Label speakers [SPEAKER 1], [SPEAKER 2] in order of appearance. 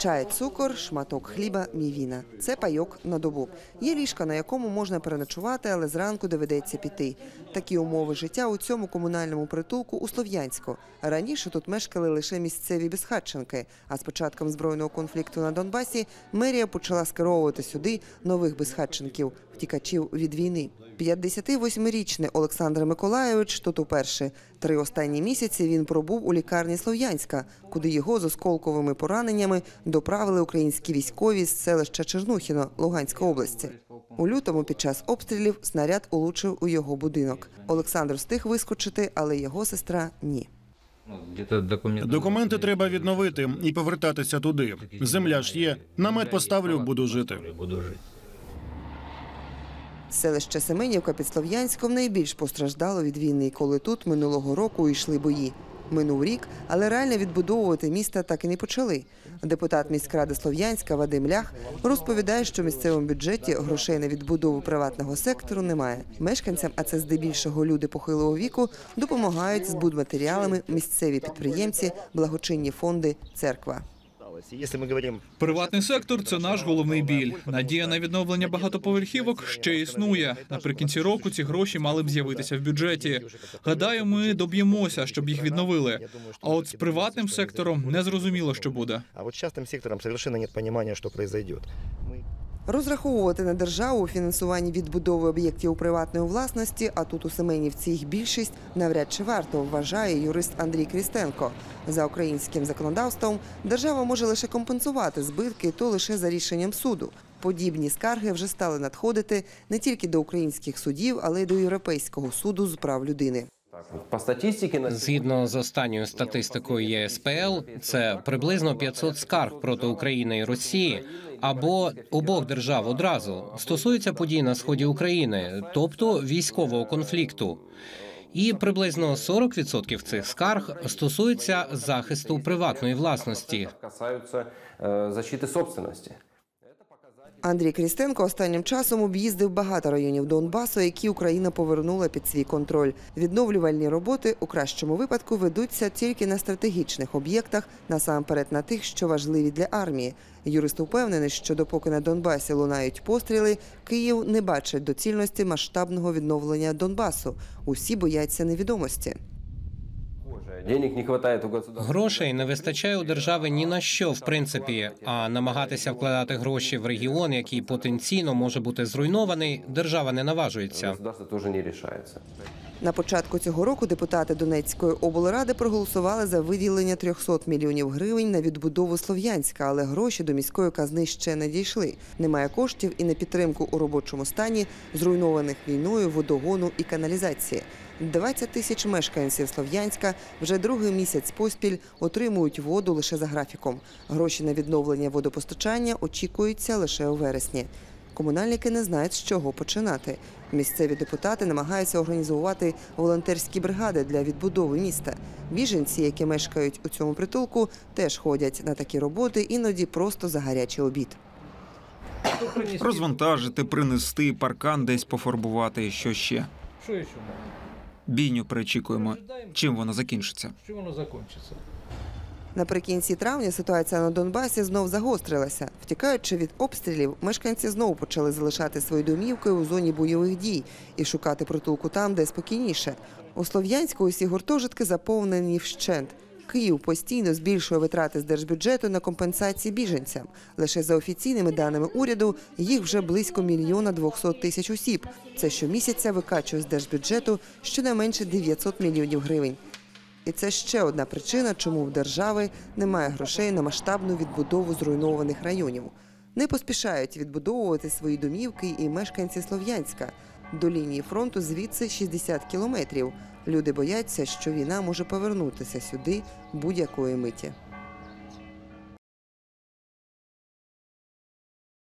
[SPEAKER 1] Чай, цукор, шматок хліба, мівіна. Це пайок на добу. Є ліжка, на якому можна переночувати, але зранку доведеться піти. Такі умови життя у цьому комунальному притулку у Слов'янську. Раніше тут мешкали лише місцеві безхатченки. А з початком збройного конфлікту на Донбасі мерія почала скеровувати сюди нових безхатченків, втікачів від війни. 58-річний Олександр Миколайович тут уперше. Три останні місяці він пробув у лікарні Слов'янська, куди його з осколковими пораненнями доправили українські військові з селища Чернухіно Луганської області. У лютому під час обстрілів снаряд улучив у його будинок. Олександр встиг вискочити, але його сестра ні.
[SPEAKER 2] Документи треба відновити і повертатися туди. Земля ж є. Намет поставлю, буду жити.
[SPEAKER 1] Селище Семенівка під Слов'янськом найбільш постраждало від війни, коли тут минулого року йшли бої. Минув рік, але реально відбудовувати міста так і не почали. Депутат міськради Слов'янська Вадим Лях розповідає, що в місцевому бюджеті грошей на відбудову приватного сектору немає. Мешканцям, а це здебільшого люди похилого віку, допомагають з будматеріалами місцеві підприємці, благочинні фонди, церква.
[SPEAKER 3] Приватний сектор це наш головний біль. Надія на відновлення багатоповерхівок ще існує. Наприкінці року ці гроші мали б з'явитися в бюджеті. Гадаю, ми доб'ємося, щоб їх відновили. А от з приватним сектором не зрозуміло, що буде.
[SPEAKER 4] А от частим сектором совершенно немає розуміння, що произойдет.
[SPEAKER 1] Розраховувати на державу у фінансуванні відбудови об'єктів приватної власності, а тут у Семенівці їх більшість навряд чи варто, вважає юрист Андрій Крістенко. За українським законодавством держава може лише компенсувати збитки, то лише за рішенням суду. Подібні скарги вже стали надходити не тільки до українських судів, але й до Європейського суду з прав людини.
[SPEAKER 5] По статистиці
[SPEAKER 6] Згідно з останньою статистикою ЄСПЛ, це приблизно 500 скарг проти України і Росії або обох держав одразу стосуються подій на сході України, тобто військового конфлікту. І приблизно 40% цих скарг стосуються захисту приватної власності.
[SPEAKER 5] касаються е, защити собственності.
[SPEAKER 1] Андрій Крістенко останнім часом об'їздив багато районів Донбасу, які Україна повернула під свій контроль. Відновлювальні роботи у кращому випадку ведуться тільки на стратегічних об'єктах, насамперед на тих, що важливі для армії. Юрист упевнений, що допоки на Донбасі лунають постріли, Київ не бачить доцільності масштабного відновлення Донбасу. Усі бояться невідомості.
[SPEAKER 6] Грошей не вистачає у держави ні на що, в принципі. А намагатися вкладати гроші в регіон, який потенційно може бути зруйнований, держава не наважується.
[SPEAKER 1] На початку цього року депутати Донецької облради проголосували за виділення 300 мільйонів гривень на відбудову Слов'янська, але гроші до міської казни ще не дійшли. Немає коштів і на підтримку у робочому стані зруйнованих війною водогону і каналізації. 20 тисяч мешканців Слов'янська вже другий місяць поспіль отримують воду лише за графіком. Гроші на відновлення водопостачання очікуються лише у вересні. Комунальники не знають, з чого починати. Місцеві депутати намагаються організувати волонтерські бригади для відбудови міста. Біженці, які мешкають у цьому притулку, теж ходять на такі роботи, іноді просто за гарячий обід.
[SPEAKER 7] Розвантажити, принести, паркан десь пофарбувати, і що ще.
[SPEAKER 3] Що ще?
[SPEAKER 7] Бійню перечікуємо. Чим воно закінчиться?
[SPEAKER 3] Що воно закінчиться?
[SPEAKER 1] Наприкінці травня ситуація на Донбасі знов загострилася. Втікаючи від обстрілів, мешканці знову почали залишати свої домівки у зоні бойових дій і шукати притулку там, де спокійніше. У Слов'янську усі гуртожитки заповнені вщент. Київ постійно збільшує витрати з держбюджету на компенсації біженцям. Лише за офіційними даними уряду їх вже близько мільйона 200 тисяч осіб. Це щомісяця викачує з держбюджету щонайменше 900 мільйонів гривень. І це ще одна причина, чому в держави немає грошей на масштабну відбудову зруйнованих районів. Не поспішають відбудовувати свої домівки і мешканці Слов'янська. До лінії фронту звідси 60 кілометрів. Люди бояться, що війна може повернутися сюди будь-якої миті.